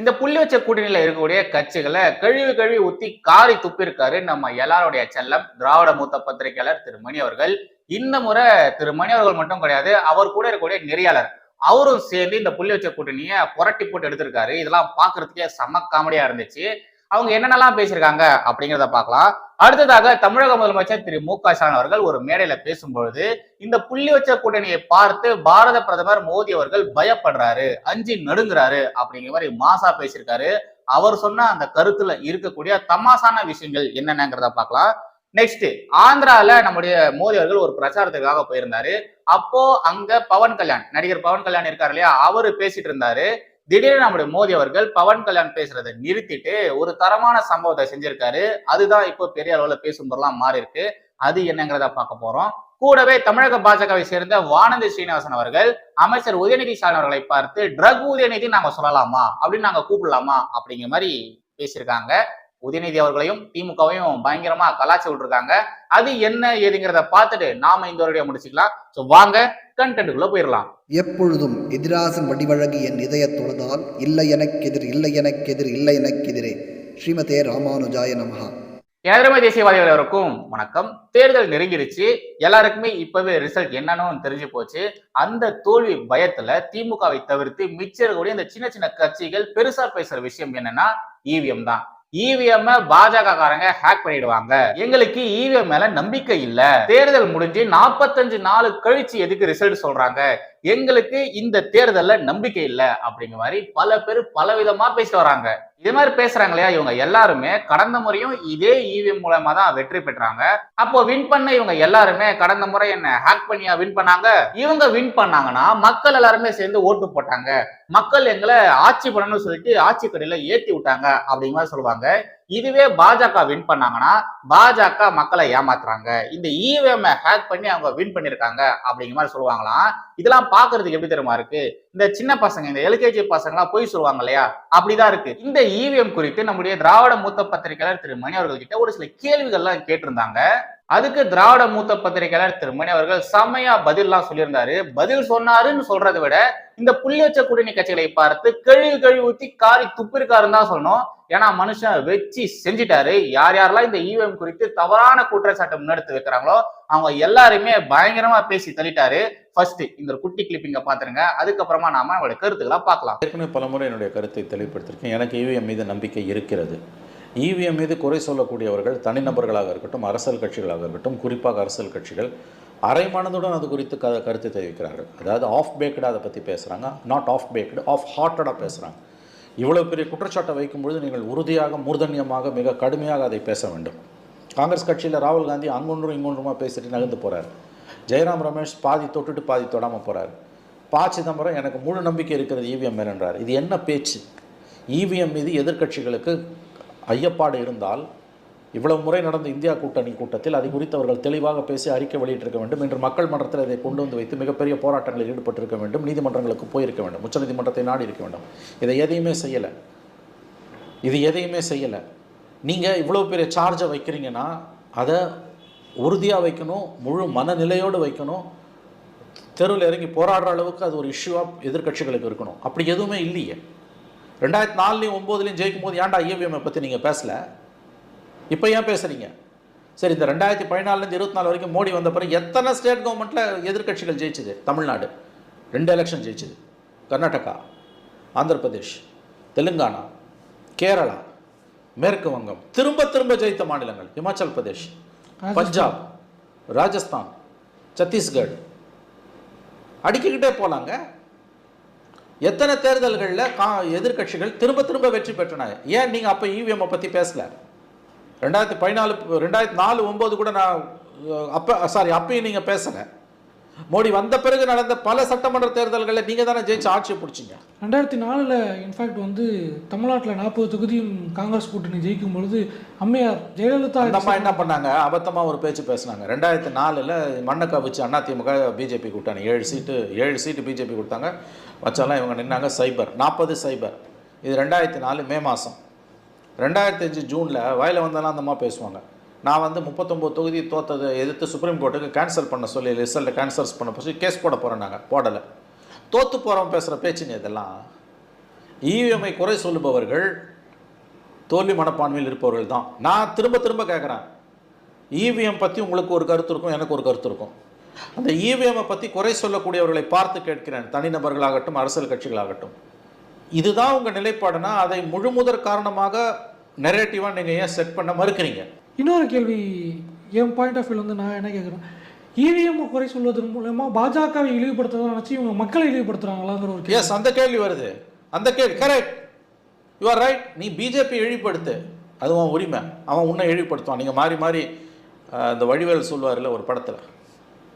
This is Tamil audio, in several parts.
இந்த புள்ளி வச்ச கூட்டணியில இருக்கக்கூடிய கட்சிகளை கழுவி கழுவி ஊத்தி காரி துப்பிருக்காரு நம்ம எல்லாருடைய செல்லம் திராவிட மூத்த பத்திரிகையாளர் திரு மணி அவர்கள். இந்த முறை திரு மணி அவர்கள் மட்டும் கிடையாது அவர் கூட இருக்கக்கூடிய நெறியாளர். அவரும் சேர்ந்து இந்த புள்ளி வச்ச கூட்டணியை புரட்டி போட்டு எடுத்திருக்காரு. இதெல்லாம் பாக்குறதுக்கே செம்ம காமெடியா இருந்துச்சு. அவங்க என்னென்னலாம் பேசியிருக்காங்க அப்படிங்கிறத பார்க்கலாம். அடுத்ததாக தமிழக முதலமைச்சர் திரு மு க ஸ்டாலின் அவர்கள் ஒரு மேடையில பேசும்பொழுது இந்த புள்ளி வச்ச கூட்டணியை பார்த்து பாரத பிரதமர் மோடி அவர்கள் பயப்படுறாரு அஞ்சு நடுங்குறாரு அப்படிங்கிற மாதிரி மாசா பேசியிருக்காரு. அவர் சொன்ன அந்த கருத்துல இருக்கக்கூடிய தமாசான விஷயங்கள் என்னென்னங்கிறத பார்க்கலாம். நெக்ஸ்ட் ஆந்திரால நம்முடைய மோடி அவர்கள் ஒரு பிரச்சாரத்துக்காக போயிருந்தாரு. அப்போ அங்க பவன் கல்யாண் நடிகர் பவன் கல்யாண் இருக்காரு இல்லையா? அவரு பேசிட்டு இருந்தாரு. திடீர்னு நம்முடைய மோடி அவர்கள் பவன் கல்யாண் பேசுறதை நிறுத்திட்டு ஒரு தரமான சம்பவத்தை செஞ்சிருக்காரு. அதுதான் இப்போ பெரிய அளவுல பேசும் பொருளாம் மாறி இருக்கு அது என்னங்கிறத பார்க்க போறோம். கூடவே தமிழக பாஜகவை சேர்ந்த வானதி ஸ்ரீனிவாசன் அவர்கள் அமைச்சர் உதயநிதி ஸ்டாலின் அவர்களை பார்த்து ட்ரக் உதயநிதி நாங்க சொல்லலாமா? அப்படின்னு நாங்க கூப்பிடலாமா? அப்படிங்கிற மாதிரி பேசியிருக்காங்க. உதயநிதி அவர்களையும் திமுகவையும் பயங்கரமா கலாச்சி விட்டுருக்காங்க. அது என்ன ஏதுங்கிறத பார்த்துட்டு நாம இந்த வருடைய முடிச்சுக்கலாம். ஸோ வாங்க கண்டென்ட்டுக்குள்ள போயிடலாம். எப்பொழுதும் எதிராசன் வடிவழகு என் இதய தொழுதால் இல்லை எனக்கெதிர் இல்லை எனக்கெதிர் இல்லை எனக்கெதிரே ஸ்ரீமதே ராமானுஜாய நமஹா. ஏழமை தேசியவாதிகள் அனைவருக்கும் வணக்கம். தேர்தல் நெருங்கிருச்சு. எல்லாருக்குமே இப்பவே ரிசல்ட் என்னன்னு தெரிஞ்சு போச்சு. அந்த தோல்வி பயத்துல திமுகவை தவிர்த்து மிச்சம் இருக்கக்கூடிய இந்த சின்ன சின்ன கட்சிகள் பெருசா பேசுற விஷயம் என்னன்னா இவிஎம் தான். இவிஎம் பாஜக காரங்க ஹேக் பண்ணிடுவாங்க. எங்களுக்கு இவிஎம் மேல நம்பிக்கை இல்ல. தேர்தல் முடிஞ்சு நாற்பத்தஞ்சு நாள் கழிச்சு எதுக்கு ரிசல்ட் சொல்றாங்க? எங்களுக்கு இந்த தேர்தல்ல நம்பிக்கை இல்லை அப்படிங்கிற மாதிரி பல பேர் பல விதமா பேசிட்டு வராங்க. இது மாதிரி பேசுறாங்க இல்லையா? இவங்க எல்லாருமே கடந்த முறையும் இதே இவிஎம் மூலமா தான் வெற்றி பெற்றாங்க. அப்போ வின் பண்ண இவங்க எல்லாருமே கடந்த முறை என்ன ஹேக் பண்ணியா வின் பண்ணாங்க? இவங்க வின் பண்ணாங்கன்னா மக்கள் எல்லாருமே சேர்ந்து ஓட்டு போட்டாங்க. மக்கள் எங்களை ஆட்சி பண்ணணும்னு சொல்லிட்டு ஆட்சி கடையில ஏத்தி விட்டாங்க அப்படிங்கிற மாதிரி சொல்லுவாங்க. இதுவே பாஜக வின் பண்ணாங்கன்னா பாஜக மக்களை ஏமாத்துறாங்க. இந்த இவிஎம் ஹேக் பண்ணி அவங்க வின் பண்ணிருக்காங்க அப்படிங்கிற மாதிரி சொல்லுவாங்களாம். இதெல்லாம் பாக்குறதுக்கு எப்படி தெரியுமா இருக்கு? இந்த சின்ன பசங்க இந்த எல்கேஜி பசங்க எல்லாம் போய் சொல்லுவாங்க இல்லையா? அப்படிதான் இருக்கு. இந்த இவிஎம் குறித்து நம்முடைய திராவிட மூத்த பத்திரிகையாளர் திரு. மணி அவர்கள் கிட்ட ஒரு சில கேள்விகள்லாம் கேட்டிருந்தாங்க. அதுக்கு திராவிட மூத்த பத்திரிகையாளர் திரு மணி அவர்கள் செம்மையா பதில்லாம் சொல்லியிருந்தாரு. பதில் சொன்னாருன்னு சொல்றதை விட இந்த புள்ளி வச்ச கூட்டணி கட்சிகளை பார்த்து கழிவு கழுவி ஊத்தி காரி துப்பிருக்காருன்னு தான் சொல்லணும். ஏன்னா மனுஷன் வச்சு செஞ்சிட்டாரு. யார் யாரெல்லாம் இந்த இவிஎம் குறித்து தவறான குற்றச்சாட்டை முன்னெடுத்து வைக்கிறாங்களோ அவங்க எல்லாருமே பயங்கரமா பேசி தள்ளிட்டாரு. ஃபர்ஸ்ட் இந்த ஒரு குட்டி கிளிப்பிங்க பாத்துருங்க. அதுக்கப்புறமா நாம அவங்களுடைய கருத்துக்களை பார்க்கலாம். ஏற்கனவே பலமுறை என்னுடைய கருத்தை தெளிவுபடுத்திருக்கேன் எனக்கு இவிஎம் மீது நம்பிக்கை இருக்கிறது. இவிஎம் மீது குறை சொல்லக்கூடியவர்கள் தனிநபர்களாக இருக்கட்டும் அரசியல் கட்சிகளாக இருக்கட்டும் குறிப்பாக அரசியல் கட்சிகள் அரை மனதுடன் அது குறித்து க கருத்து தெரிவிக்கிறார்கள். அதாவது ஆஃப் பேக்கடாக அதை பற்றி பேசுகிறாங்க நாட் ஆஃப் பேக்கடு ஆஃப் ஹார்ட்டடாக பேசுகிறாங்க இவ்வளோ பெரிய குற்றச்சாட்டை வைக்கும்பொழுது நீங்கள் உறுதியாக மூர்தன்யமாக மிக கடுமையாக அதை பேச வேண்டும். காங்கிரஸ் கட்சியில் ராகுல் காந்தி அங்கொன்றும் இங்கொன்றுமா பேசிட்டு நகர்ந்து போகிறார் ஜெயராம் ரமேஷ் பாதி தொட்டுட்டு பாதி தொடாமல் போகிறார் பா. சிதம்பரம் எனக்கு முழு நம்பிக்கை இருக்கிறது இவிஎம் மேலன்றார் இது என்ன பேச்சு? இவிஎம் மீது எதிர்க்கட்சிகளுக்கு ஐயப்பாடு இருந்தால் இவ்வளவு முறை நடந்த இந்தியா கூட்டணி கூட்டத்தில் அதை குறித்து அவர்கள் தெளிவாக பேசி அறிக்கை வெளியிட்டிருக்க வேண்டும் என்று மக்கள் மன்றத்தில் இதை கொண்டு வந்து வைத்து மிகப்பெரிய போராட்டங்களில் ஈடுபட்டிருக்க வேண்டும். நீதிமன்றங்களுக்கு போயிருக்க வேண்டும். உச்சநீதிமன்றத்தை நாடி இருக்க வேண்டும். இதை எதையுமே செய்யலை. இது எதையுமே செய்யலை. நீங்கள் இவ்வளோ பெரிய சார்ஜை வைக்கிறீங்கன்னா அதை உறுதியாக வைக்கணும் முழு மனநிலையோடு வைக்கணும். தெருவில் இறங்கி போராடுற அளவுக்கு அது ஒரு இஷ்யூவாக எதிர்க்கட்சிகளுக்கு இருக்கணும். அப்படி எதுவுமே இல்லையே. ரெண்டாயிரத்தி நாலுலையும் ஒம்போதுலையும் ஜெயிக்கும் போது ஏன்டா இவிஎம்ஐ பற்றி நீங்கள் பேசல? இப்போ ஏன் பேசுகிறீங்க சரி இந்த ரெண்டாயிரத்தி பதினாலுலேருந்து இருபத்தி நாலு வரைக்கும் மோடி வந்த பிறகு எத்தனை ஸ்டேட் கவர்மெண்ட்டில் எதிர்க்கட்சிகள் ஜெயிச்சுது? தமிழ்நாடு. ரெண்டு எலெக்ஷன் ஜெயிச்சுது. கர்நாடகா ஆந்திர பிரதேஷ் தெலுங்கானா கேரளா மேற்கு வங்கம். திரும்ப திரும்ப ஜெயித்த மாநிலங்கள் இமாச்சல் பிரதேஷ் பஞ்சாப் ராஜஸ்தான் சத்தீஸ்கர். அடிக்கிக்கிட்டே போலாங்க. எத்தனை தேர்தல்களில் கா எதிர்க்கட்சிகள் திரும்ப திரும்ப வெற்றி பெற்றன ஏன் நீங்கள் அப்போ இவிஎம்மை பற்றி பேசல? ரெண்டாயிரத்தி பதினாலு ரெண்டாயிரத்தி நாலு ஒம்பது கூட நான் அப்போ சாரி அப்பயும் நீங்கள் பேசலை. மோடி வந்த பிறகு நடந்த பல சட்டமன்ற தேர்தல்களில் நீங்கள் தானே ஜெயிச்சு ஆட்சியை பிடிச்சிங்க. ரெண்டாயிரத்தி நாலில் இன்ஃபேக்ட் வந்து தமிழ்நாட்டில் நாற்பது தொகுதியும் காங்கிரஸ் கூட்டணி ஜெயிக்கும் பொழுது அம்மையார் ஜெயலலிதா அம்மா என்ன பண்ணாங்க? அபத்தமாக ஒரு பேச்சு பேசுனாங்க. ரெண்டாயிரத்தி நாலில் மண்ணை கவிச்சு அதிமுக பிஜேபி கூட்டாணி. ஏழு சீட்டு ஏழு சீட்டு பிஜேபி கொடுத்தாங்க. வச்சாலாம் இவங்க நின்னாங்க சைபர் நாற்பது சைபர். இது ரெண்டாயிரத்தி நாலு மே மாதம் ரெண்டாயிரத்தி அஞ்சு ஜூனில் வயலில் வந்தாலும் அந்தம்மா பேசுவாங்க. நான் வந்து முப்பத்தொம்போது தொகுதி தோத்ததை எதிர்த்து சுப்ரீம் கோர்ட்டுக்கு கேன்சல் பண்ண சொல்லி ரிசல்ட்டை கேன்சல்ஸ் பண்ண போச்சு கேஸ் போட போகிறோம் நாங்கள் போடலை. தோற்று போகிறவன் பேசுகிற பேச்சுங்க இதெல்லாம். இவிஎம்ஐ குறை சொல்லுபவர்கள் தோல்வி மனப்பான்மையில் இருப்பவர்கள் தான். நான் திரும்ப திரும்ப கேட்குறேன் இவிஎம் பற்றி உங்களுக்கு ஒரு கருத்து இருக்கும் எனக்கு ஒரு கருத்து இருக்கும். அந்த இவிஎம்மை பற்றி குறை சொல்லக்கூடியவர்களை பார்த்து கேட்கிறேன். தனிநபர்களாகட்டும் அரசியல் கட்சிகளாகட்டும். இதுதான் உங்கள் நிலைப்பாடுனா அதை முழுமுதற் காரணமாக நெரேட்டிவாக நீங்கள் ஏன் செட் பண்ண மறுக்கிறீங்க? இன்னொரு கேள்வி என் பாயிண்ட் ஆஃப் வியூ வந்து நான் என்ன கேட்குறேன்? இவிஎம் குறை சொல்வதன் மூலமா பாஜகவை இழிவுபடுத்துறதா நினச்சி இவங்க மக்களை இழிவுபடுத்துறாங்களாங்கிற ஒரு எஸ் அந்த கேள்வி வருது. அந்த கேள்வி கரெக்ட் யூ ஆர் ரைட் நீ பிஜேபி இழிவுபடுத்து. அது உன் உரிமை. அவன் உன்னை இழிவுபடுத்துவான். நீங்கள் மாறி மாறி இந்த வடிவேல் சொல்லுவார்ல ஒரு படத்தில்.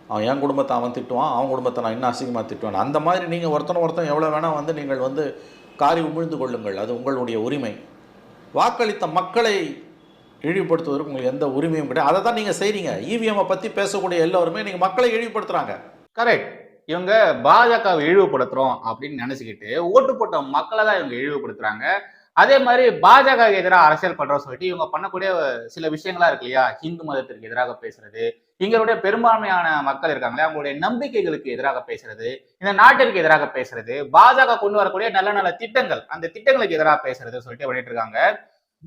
அவன் என் குடும்பத்தை அவன் திட்டுவான் அவன் குடும்பத்தை நான் இன்னும் அசிங்கமாக திட்டுவேன். அந்த மாதிரி நீங்கள் ஒருத்தனை ஒருத்தன் எவ்வளோ வேணால் வந்து நீங்கள் வந்து காரி உமிழ்ந்து கொள்ளுங்கள். அது உங்களுடைய உரிமை. வாக்களித்த மக்களை இழிவுபடுத்துவதற்கு உங்களுக்கு எந்த உரிமையும் கிடையாது. அதை தான் நீங்கள் செய்கிறீங்க இவிஎம்மை பற்றி பேசக்கூடிய எல்லோருமே நீங்கள் மக்களை இழிவுபடுத்துகிறாங்க கரெக்ட் இவங்க பாஜகவை இழிவுபடுத்துகிறோம் அப்படின்னு நினச்சிக்கிட்டு ஓட்டு போட்ட மக்களை தான் இவங்க இழிவுபடுத்துகிறாங்க அதே மாதிரி பாஜக எதிராக அரசியல் பண்ணுறோம் சொல்லிட்டு இவங்க பண்ணக்கூடிய சில விஷயங்களா இருக்கு இல்லையா? ஹிந்து மதத்திற்கு எதிராக பேசுறது எங்களுடைய பெரும்பான்மையான மக்கள் இருக்காங்களே அவங்களுடைய நம்பிக்கைகளுக்கு எதிராக பேசுறது இந்த நாட்டிற்கு எதிராக பேசுறது பாஜக கொண்டு வரக்கூடிய நல்ல நல்ல திட்டங்கள் அந்த திட்டங்களுக்கு எதிராக பேசுறது சொல்லிட்டு பண்ணிட்டு இருக்காங்க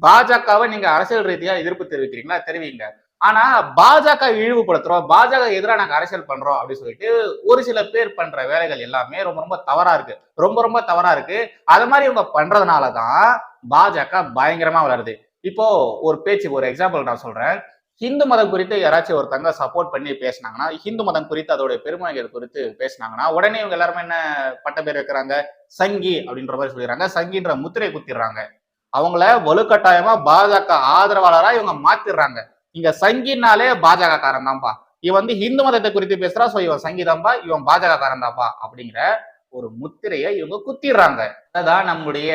பாஜகவை நீங்க அரசியல் ரீதியா எதிர்ப்பு தெரிவிக்கிறீங்களா? தெரிவிங்க. ஆனா பாஜக இழிவுபடுத்துறோம் பாஜக எதிராக நாங்க அரசியல் பண்றோம் அப்படின்னு சொல்லிட்டு ஒரு சில பேர் பண்ற வேலைகள் எல்லாமே ரொம்ப ரொம்ப தவறா இருக்கு. ரொம்ப ரொம்ப தவறா இருக்கு. அது மாதிரி இவங்க பண்றதுனாலதான் பாஜக பயங்கரமா வளருது. இப்போ ஒரு பேச்சு ஒரு எக்ஸாம்பிள் நான் சொல்றேன். ஹிந்து மதம் குறித்து யாராச்சும் ஒருத்தங்க சப்போர்ட் பண்ணி பேசினாங்கன்னா ஹிந்து மதம் குறித்து அதோட பெருமைகள் குறித்து பேசினாங்கன்னா உடனே இவங்க எல்லாருமே என்ன பட்ட பேர் இருக்கிறாங்க? சங்கி அப்படின்ற மாதிரி சொல்லிடுறாங்க. சங்கின்ற முத்திரை குத்திடுறாங்க. அவங்கள வலுக்கட்டாயமா பாஜக ஆதரவாளரா இவங்க மாத்திடுறாங்க. இங்க சங்கினாலே பாஜக காரன் தான்ப்பா. இவன் வந்து ஹிந்து மதத்தை குறித்து பேசுறா சோ இவன் சங்கீதம்பா இவன் பாஜக காரன் தான்ப்பா அப்படிங்கிற ஒரு முத்திரையை இவங்க குத்திடுறாங்க. அதான் நம்முடைய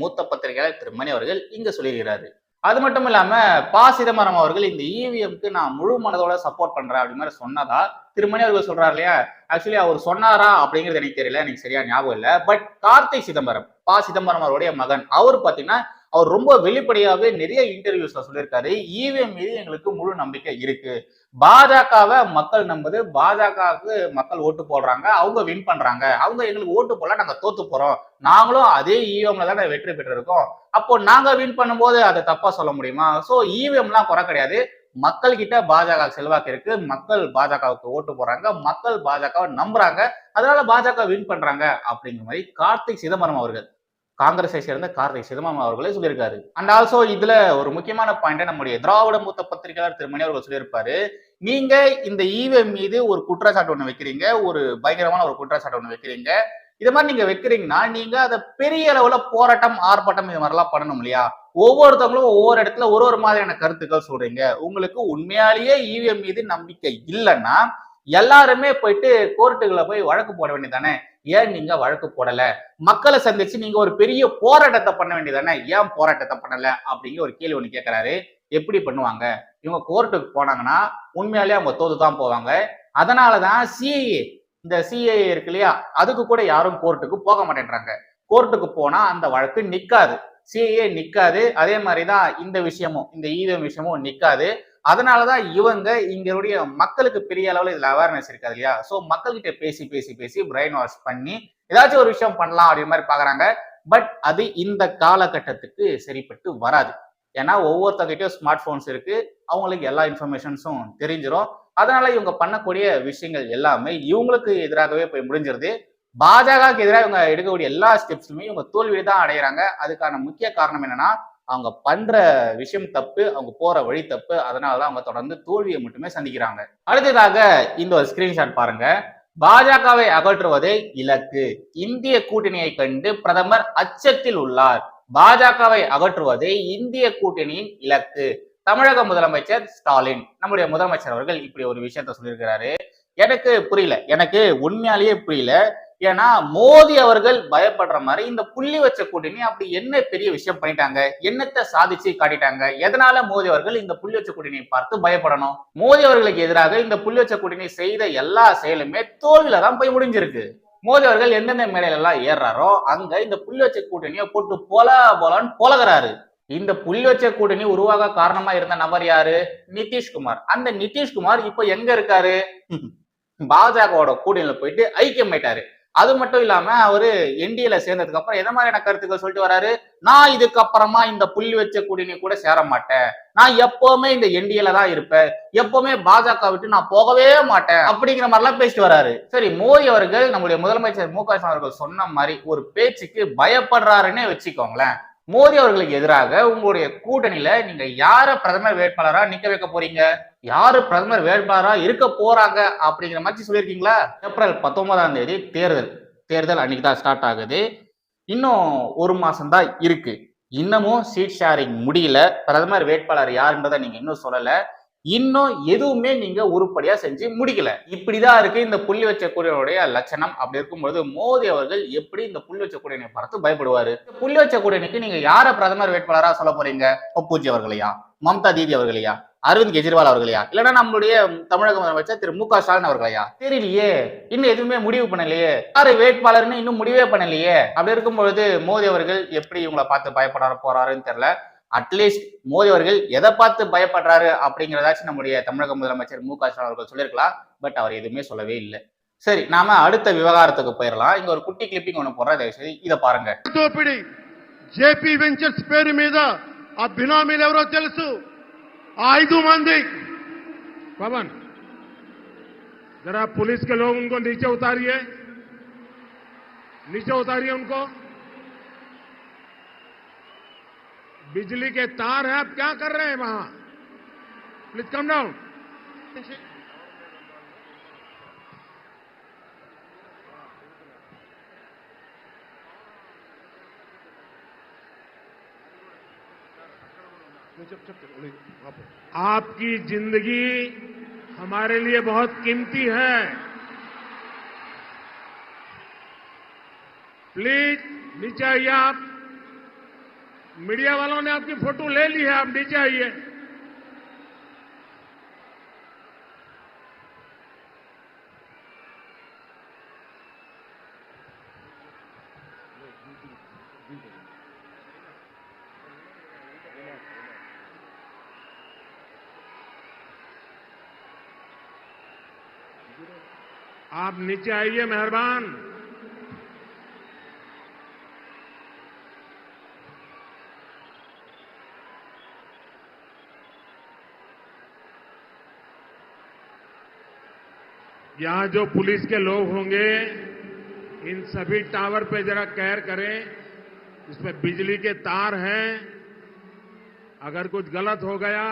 மூத்த பத்திரிகையாளர் திரு மணி அவர்கள் இங்க சொல்லியிருக்கிறாரு. அது மட்டும் இல்லாம பா. சிதம்பரம் அவர்கள் இந்த இவிஎம்க்கு நான் முழு மனதோட சப்போர்ட் பண்றேன் அப்படி மாதிரி சொன்னதா திருமணி அவர்கள் சொல்றாரு இல்லையா? ஆக்சுவலி அவர் சொன்னாரா அப்படிங்கிறது எனக்கு தெரியல எனக்கு சரியா ஞாபகம் இல்லை. பட் கார்த்திக் சிதம்பரம் பா. சிதம்பரம் அவருடைய மகன் அவர் பாத்தீங்கன்னா அவர் ரொம்ப வெளிப்படையாவே நிறைய இன்டர்வியூஸ்ல சொல்லியிருக்காரு. இவிஎம் மீது எங்களுக்கு முழு நம்பிக்கை இருக்கு. பாஜகவை மக்கள் நம்புது. பாஜகவுக்கு மக்கள் ஓட்டு போடுறாங்க. அவங்க வின் பண்றாங்க. அவங்க எங்களுக்கு ஓட்டு போடல நாங்க தோத்து போறோம். நாங்களும் அதே இவிஎம்ல தான் வெற்றி பெற்றிருக்கோம். அப்போ நாங்க வின் பண்ணும்போது அதை தப்பா சொல்ல முடியுமா? சோ இவிஎம்லாம் குறை கிடையாது. மக்கள் கிட்ட பாஜக செல்வாக்கு இருக்கு. மக்கள் பாஜகவுக்கு ஓட்டு போடுறாங்க. மக்கள் பாஜகவை நம்புறாங்க. அதனால பாஜக வின் பண்றாங்க அப்படிங்கிற மாதிரி கார்த்திக் சிதம்பரம் அவர்கள் காங்கிரஸை சேர்ந்த கார்த்திக் சிதம்பரம் அவர்களே சொல்லியிருக்காரு. அண்ட் ஆல்சோ இதுல ஒரு முக்கியமான பாயிண்ட் நம்முடைய திராவிட மூத்த பத்திரிகையாளர் திருமணி அவர்கள் சொல்லியிருப்பாரு. நீங்க இந்த ஈவிஎம் மீது ஒரு குற்றச்சாட்டு ஒண்ணு வைக்கிறீங்க ஒரு பயங்கரமான ஒரு குற்றச்சாட்டு ஒண்ணு வைக்கிறீங்க. இது மாதிரி நீங்க வைக்கிறீங்கன்னா நீங்க அதை பெரிய அளவுல போராட்டம் ஆர்ப்பாட்டம் இது மாதிரிலாம் பண்ணணும் இல்லையா? ஒவ்வொருத்தவங்களும் ஒவ்வொரு இடத்துல ஒரு ஒரு மாதிரியான கருத்துக்கள் சொல்றீங்க. உங்களுக்கு உண்மையாலேயே இவிஎம் மீது நம்பிக்கை இல்லைன்னா எல்லாருமே போயிட்டு கோர்ட்டுகளை போய் வழக்கு போட வேண்டியதானே ஏன் நீங்க வழக்கு போடல? மக்களை சந்திச்சு நீங்க ஒரு பெரிய போராட்டத்தை பண்ண வேண்டியதானே ஏன் போராட்டத்தை பண்ணல? அப்படிங்கிற ஒரு கேள்வி ஒன்று கேட்கிறாரு எப்படி பண்ணுவாங்க? இவங்க கோர்ட்டுக்கு போனாங்கன்னா உண்மையாலேயே அவங்க தோத்து தான் போவாங்க. அதனாலதான் சிஏஏ இந்த சிஏஏ இருக்கு இல்லையா? அதுக்கு கூட யாரும் கோர்ட்டுக்கு போக மாட்டேன்றாங்க. கோர்ட்டுக்கு போனா அந்த வழக்கு நிக்காது. சிஏஏ நிக்காது. அதே மாதிரிதான் இந்த விஷயமும் இந்த ஈவிஎம் விஷயமும் நிக்காது. அதனாலதான் இவங்க இங்களுடைய மக்களுக்கு பெரிய அளவில் இதுல அவேர்னஸ் இருக்காது இல்லையா? சோ மக்கள்கிட்ட பேசி பேசி பேசி பிரெயின் வாஷ் பண்ணி ஏதாச்சும் ஒரு விஷயம் பண்ணலாம் அப்படின்ற மாதிரி பாக்குறாங்க. பட் அது இந்த காலகட்டத்துக்கு சரிப்பட்டு வராது. ஏன்னா ஒவ்வொருத்தங்கிட்டையும் ஸ்மார்ட் போன்ஸ் இருக்கு. அவங்களுக்கு எல்லா இன்ஃபர்மேஷன்ஸும் தெரிஞ்சிடும் அதனால இவங்க பண்ணக்கூடிய விஷயங்கள் எல்லாமே இவங்களுக்கு எதிராகவே போய் முடிஞ்சிருது. பாஜகவுக்கு எதிராக இவங்க எடுக்கக்கூடிய எல்லா ஸ்டெப்ஸுமே இவங்க தோல்வியை தான் அடையிறாங்க. அதுக்கான முக்கிய காரணம் என்னன்னா அவங்க பண்ற விஷயம் தப்பு அவங்க போற வழி தப்பு அதனாலதான் அவங்க தொடர்ந்து தோல்வியை மட்டுமே சந்திக்கிறாங்க. அடுத்ததாக இந்த ஒரு ஸ்கிரீன்ஷாட் பாருங்க. பாஜகவை அகற்றுவதே இலக்கு. இந்திய கூட்டணியை கண்டு பிரதமர் அச்சத்தில் உள்ளார். பாஜகவை அகற்றுவதே இந்திய கூட்டணியின் இலக்கு. தமிழக முதலமைச்சர் ஸ்டாலின். நம்முடைய முதலமைச்சர் அவர்கள் இப்படி ஒரு விஷயத்த சொல்லியிருக்கிறாரு. எனக்கு புரியல. எனக்கு உண்மையாலேயே புரியல. ஏன்னா மோடி அவர்கள் பயப்படுற மாதிரி இந்த புள்ளி வச்ச கூட்டணி அப்படி என்ன பெரிய விஷயம் பண்ணிட்டாங்க? என்னத்தை சாதிச்சு காட்டிட்டாங்க? எதனால மோடி அவர்கள் இந்த புள்ளி வச்ச கூட்டணியை பார்த்து பயப்படணும்? மோடி அவர்களுக்கு எதிராக இந்த புள்ளி வச்ச கூட்டணி செய்த எல்லா செயலுமே தோல்வியில தான் போய் முடிஞ்சிருக்கு. மோடி அவர்கள் எந்தெந்த மேடையில எல்லாம் ஏறாரோ அங்க இந்த புள்ளி வச்ச கூட்டணியை போட்டு போல போலன்னு போலகிறாரு. இந்த புள்ளி வச்ச கூட்டணி உருவாக காரணமா இருந்த நபர் யாரு? நிதிஷ்குமார். அந்த நிதிஷ்குமார் இப்போ எங்க இருக்காரு? பாஜகவோட கூட்டணியில போயிட்டு ஐக்கியம் ஆயிட்டாரு அது மட்டும் இல்லாம அவரு என்டிஏல சேர்ந்ததுக்கு அப்புறம் எந்த மாதிரியான கருத்துக்கள் சொல்லிட்டு வராரு? நான் இதுக்கப்புறமா இந்த புள்ளி வச்ச கூட்டணி கூட சேர மாட்டேன். நான் எப்பவுமே இந்த என்டிஏல தான் இருப்பேன். எப்பவுமே பாஜக விட்டு நான் போகவே மாட்டேன். அப்படிங்கிற மாதிரிலாம் பேசிட்டு வராரு. சரி மோடி அவர்கள் நம்முடைய முதலமைச்சர் மு க ஸ்டாலின் அவர்கள் சொன்ன மாதிரி ஒரு பேச்சுக்கு பயப்படுறாருன்னே வச்சுக்கோங்களேன். மோடி அவர்களுக்கு எதிராக உங்களுடைய கூட்டணியில நீங்க யார பிரதமர் வேட்பாளரா நிக்க வைக்க போறீங்க? யாரு பிரதமர் வேட்பாளரா இருக்க போறாங்க அப்படிங்கிற மாதிரி சொல்லியிருக்கீங்களா? ஏப்ரல் பத்தொன்பதாம் தேதி தேர்தல். தேர்தல் அன்னைக்கு தான் ஸ்டார்ட் ஆகுது. இன்னும் ஒரு மாசம் தான் இருக்கு. இன்னமும் சீட் ஷேரிங் முடியல. பிரதமர் வேட்பாளர் யாருன்றதை நீங்க இன்னும் சொல்லல. இன்னும் எதுவுமே நீங்க உருப்படியா செஞ்சு முடிக்கல. இப்படிதான் இருக்கு இந்த புள்ளி வச்ச கூடியனுடைய லட்சணம். அப்படி இருக்கும்பொழுது மோடி அவர்கள் எப்படி இந்த புள்ளி வச்ச கூடியனை பார்த்து பயப்படுவாரு? புள்ளி வச்ச கூடியனுக்கு நீங்க யார பிரதமர் வேட்பாளரா சொல்ல போறீங்க? பப்பூஜி அவர்களையா? மம்தா தீதி அவர்களையா? அரவிந்த் கெஜ்ரிவால் அவர்களையா? இல்லைன்னா நம்மளுடைய தமிழக முதலமைச்சர் திரு மு க ஸ்டாலின் அவர்களையா? தெரியலையே. இன்னும் எதுவுமே முடிவு பண்ணலையே. யாரு வேட்பாளர்னு இன்னும் முடிவே பண்ணலையே. அப்படி இருக்கும் பொழுது மோடி அவர்கள் எப்படி இவங்களை பார்த்து பயப்பட போறாருன்னு தெரியல. அட்லீஸ்ட் மோடி அவர்கள் எதை பார்த்து பயப்படுறாரு அப்படிங்கிறதாச்சும் நம்முடைய தமிழக முதலமைச்சர் மு க ஸ்டாலின் அவர்கள் சொல்லியிருக்கலாம் பட் அவர் எதுவுமே சொல்லவே இல்லை சரி நாம அடுத்த விவகாரத்துக்கு போயிடலாம் இங்க ஒரு குட்டி கிளிப்பிங் ஒன்று போடுறேன் தயவு செய்து இதை பாருங்க దోపిడీ జేపీ వెంచర్స్ పేరు మీద ఆ బినామీలు ఎవరో తెలుసు ఆ ఐదు మంది పవన్ जरा पुलिस के लोग उनको नीचे उतारिए नीचे उतारिए उनको बिजली के तार हैं, आप क्या कर रहे हैं वहाँ? प्लीज़ कम डाउन आपकी ज़िंदगी हमारे लिए बहुत कीमती है। प्लीज़ नीचे आइए आप। मीडिया वालों ने आपकी फ़ोटो ले ली है, आप नीचे आइए। आप नीचे आइए, मेहरबान। यहां जो पुलिस के लोग होंगे इन सभी टावर पे जरा कैर करें इसमें बिजली के तार हैं अगर कुछ गलत हो गया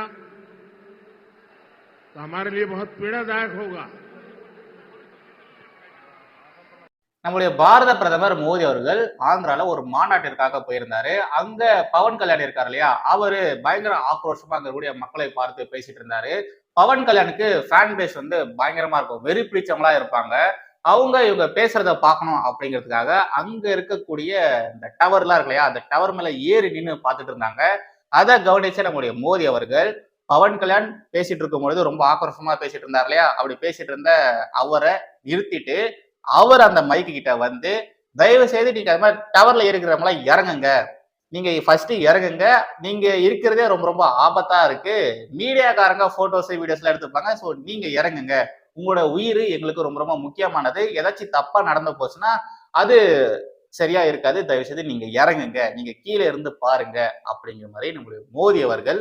तो हमारे लिए बहुत पीड़ादायक होगा நம்முடைய பாரத பிரதமர் மோடி அவர்கள் ஆந்திரால ஒரு மாநாட்டிற்காக போயிருந்தாரு அங்க பவன் கல்யாண் இருக்காரு இல்லையா அவரு பயங்கர ஆக்ரோஷமா அங்க கூடிய மக்களை பார்த்து பேசிட்டு இருந்தாரு பவன் கல்யாணுக்கு ஃபேன் பேஸ் வந்து பயங்கரமா இருக்கும். வெறி பிடிச்சவங்களா இருப்பாங்க. அவங்க இவங்க பேசுறத பார்க்கணும் அப்படிங்கிறதுக்காக அங்க இருக்கக்கூடிய இந்த டவர்லாம் இருக்கு இல்லையா? அந்த டவர் மேல ஏறி நின்று பார்த்துட்டு இருந்தாங்க. அதை கவனிச்ச நம்முடைய மோடி அவர்கள் பவன் கல்யாண் பேசிட்டு இருக்கும் பொழுது ரொம்ப ஆக்ரோஷமா பேசிட்டு இருந்தார் இல்லையா? அப்படி பேசிட்டு இருந்த அவரை நிறுத்திட்டு அவர் அந்த மைக்கு கிட்ட வந்து தயவு செய்து நீங்க அது மாதிரி டவர்ல இருக்கிறவங்களாம் இறங்குங்க. நீங்க ஃபர்ஸ்ட் இறங்குங்க. நீங்க இருக்கிறதே ரொம்ப ரொம்ப ஆபத்தா இருக்கு. மீடியாக்காரங்க போட்டோஸ் வீடியோஸ்லாம் எடுத்துப்பாங்க ஸோ நீங்க இறங்குங்க. உங்களோட உயிர் எங்களுக்கு ரொம்ப ரொம்ப முக்கியமானது. ஏதாச்சும் தப்பா நடந்து போச்சுன்னா அது சரியா இருக்காது. தயவு செய்து நீங்க இறங்குங்க. நீங்க கீழே இருந்து பாருங்க. அப்படிங்கிற மாதிரி நம்முடைய மோடி அவர்கள்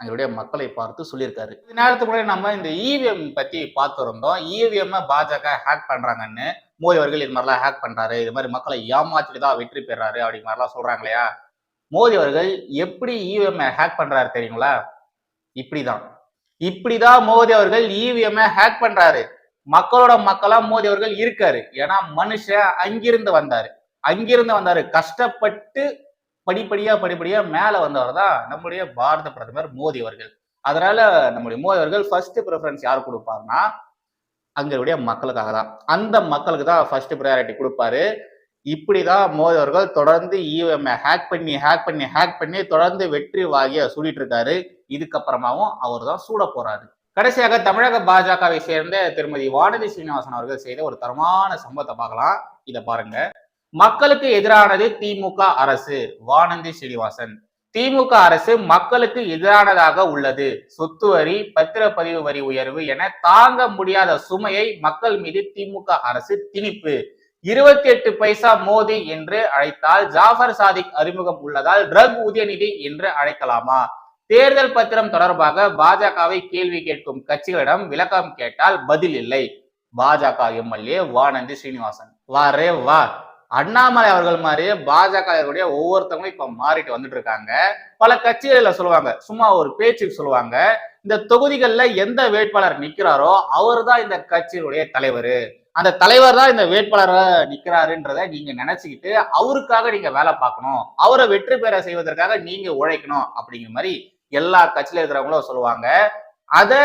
அங்களுடைய மக்களை பார்த்து சொல்லியிருக்காரு. இது நேரத்துக்கு முன்னாடி நம்ம இந்த இவிஎம் பத்தி பார்த்துருந்தோம். இவிஎம் பாஜக ஹேக் பண்றாங்கன்னு. மோடி அவர்கள் இது மாதிரிலாம் ஹேக் பண்றாரு. இது மாதிரி மக்களை ஏமாற்றிட்டு தான் வெற்றி பெறாரு அப்படிங்கிற மாதிரிலாம் சொல்றாங்க இல்லையா மோடி அவர்கள் எப்படி இவிஎம் ஹேக் பண்றாரு தெரியுங்களா? இப்படிதான். இப்படிதான் மோடி அவர்கள் இவிஎம் ஹேக் பண்றாரு. மக்களோட மக்களா மோடி அவர்கள் இருக்காரு. ஏன்னா மனுஷன் அங்கிருந்து வந்தாரு. அங்கிருந்து வந்தாரு. கஷ்டப்பட்டு படிப்படியா படிப்படியா மேல வந்தவர் தான் நம்முடைய பாரத பிரதமர் மோடி அவர்கள். அதனால நம்முடைய மோடி அவர்கள் ஃபர்ஸ்ட் ப்ரிஃபரன்ஸ் யார் கொடுப்பாருன்னா அங்களுடைய மக்களுக்காக தான். அந்த மக்களுக்கு தான் ஃபர்ஸ்ட் ப்ரையாரிட்டி கொடுப்பாரு. இப்படிதான் மோடி அவர்கள் தொடர்ந்து இஎம்ஐ ஹேக் பண்ணி ஹேக் பண்ணி ஹேக் பண்ணி தொடர்ந்து வெற்றி வாங்கி சூடிட்டு இருக்காரு இதுக்கப்புறமாவும் அவர் தான் சூட போறாரு. கடைசியாக தமிழக பாஜகவை சேர்ந்த திருமதி வானதி சீனிவாசன் அவர்கள் செய்த ஒரு தரமான சம்பவத்தை பார்க்கலாம். இதை பாருங்க. மக்களுக்கு எதிரானது திமுக அரசு. வானந்தி ஸ்ரீனிவாசன் திமுக அரசு மக்களுக்கு எதிரானதாக உள்ளது. சொத்து வரி பத்திரப்பதிவு வரி உயர்வு என தாங்க முடியாத சுமையை மக்கள் மீது திமுக அரசு திணிப்பு. இருபத்தி எட்டு பைசா மோதி என்று அழைத்தால் ஜாஃபர் சாதிக் அறிமுகம் உள்ளதால் ட்ரக் உதயநிதி என்று அழைக்கலாமா? தேர்தல் பத்திரம் தொடர்பாக பாஜகவை கேள்வி கேட்கும் கட்சிகளிடம் விளக்கம் கேட்டால் பதில் இல்லை. பாஜக எம்எல்ஏ வானந்தி ஸ்ரீனிவாசன் வாரே வா. அண்ணாமலை அவர்கள் மாதிரியே பாஜக ஒவ்வொருத்தவங்களும் இப்ப மாறிட்டு வந்துட்டு இருக்காங்க. பல கட்சிகளில் சொல்லுவாங்க. சும்மா ஒரு பேச்சுக்கு சொல்லுவாங்க. இந்த தொகுதிகளில் எந்த வேட்பாளர் நிற்கிறாரோ அவர் தான் இந்த கட்சியினுடைய தலைவர். அந்த தலைவர் தான் இந்த வேட்பாளராக நிற்கிறாருன்றத நீங்க நினைச்சுக்கிட்டு அவருக்காக நீங்க வேலை பார்க்கணும். அவரை வெற்றி பெற செய்வதற்காக நீங்க உழைக்கணும் அப்படிங்கிற மாதிரி எல்லா கட்சியில இருக்கிறவங்களும் சொல்லுவாங்க. அதை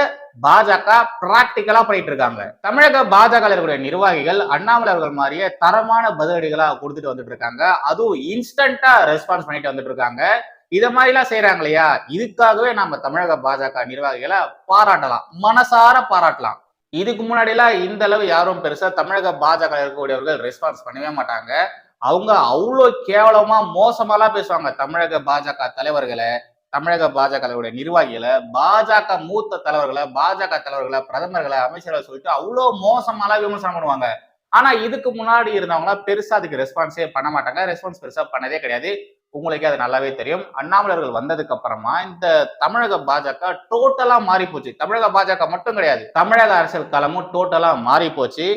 பாஜக பிராக்டிக்கலா பண்ணிட்டு இருக்காங்க. தமிழக பாஜக இருக்கக்கூடிய நிர்வாகிகள் அண்ணாமலை அவர்கள் மாதிரியே தரமான பதிலடிகளா கொடுத்துட்டு வந்துட்டு இருக்காங்க. அதுவும் இன்ஸ்டன்டா ரெஸ்பான்ஸ் பண்ணிட்டு வந்துட்டு இருக்காங்க. இதை மாதிரி எல்லாம் செய்யறாங்க இல்லையா? இதுக்காகவே நம்ம தமிழக பாஜக நிர்வாகிகளை பாராட்டலாம். மனசார பாராட்டலாம். இதுக்கு முன்னாடி எல்லாம் இந்த அளவு யாரும் பெருசா தமிழக பாஜக இருக்கக்கூடியவர்கள் ரெஸ்பான்ஸ் பண்ணவே மாட்டாங்க. அவங்க அவ்வளோ கேவலமா மோசமாலாம் பேசுவாங்க தமிழக பாஜக தலைவர்களை. தமிழக பாஜகவுடைய நிர்வாகிகளை பாஜக மூத்த தலைவர்களை பாஜக தலைவர்களை பிரதமர்களை அமைச்சர்களை சொல்லிட்டு அவ்வளோ மோசமாலாம் விமர்சனம் பண்ணுவாங்க. ஆனா இதுக்கு முன்னாடி இருந்தவங்க பெருசா அதுக்கு ரெஸ்பான்ஸே பண்ண மாட்டாங்க. ரெஸ்பான்ஸ் பெருசா பண்ணதே கிடையாது. உங்களுக்கே அது நல்லாவே தெரியும். அண்ணாமலர்கள் வந்ததுக்கு அப்புறமா இந்த தமிழக பாஜக டோட்டலா மாறி போச்சு தமிழக பாஜக மட்டும் கிடையாது. தமிழக அரசியல் களமும் டோட்டலா மாறி போச்சு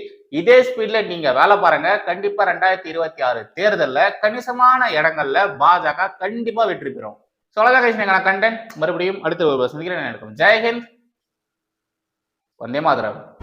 இதே ஸ்பீட்ல நீங்க வேலை பாருங்க. கண்டிப்பா ரெண்டாயிரத்தி இருபத்தி ஆறு தேர்தல்ல கணிசமான இடங்கள்ல பாஜக கண்டிப்பா வெற்றி பெறும். சொல்லதான் கழிச்சு கண்டென்ட் மறுபடியும் அடுத்த ஒரு சந்திக்கிறேன் ஜெயஹிந்த் வந்தே மாதரம்.